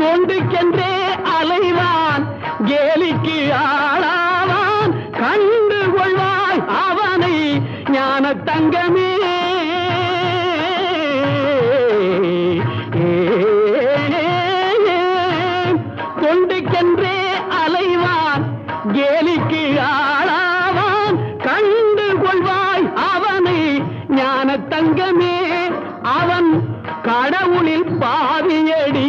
கொண்டுக்கென்றே அலைவான் கேலிக்கு ஆளாவான் கண்டு கொள்வாய் அவனை ஞான தங்கமே. கொண்டுக்கென்றே அலைவான் கேலிக்கு ஆளாவான் கண்டு கொள்வாய் அவனை ஞான தங்கமே. அவன் கடவுளில் பாவியடி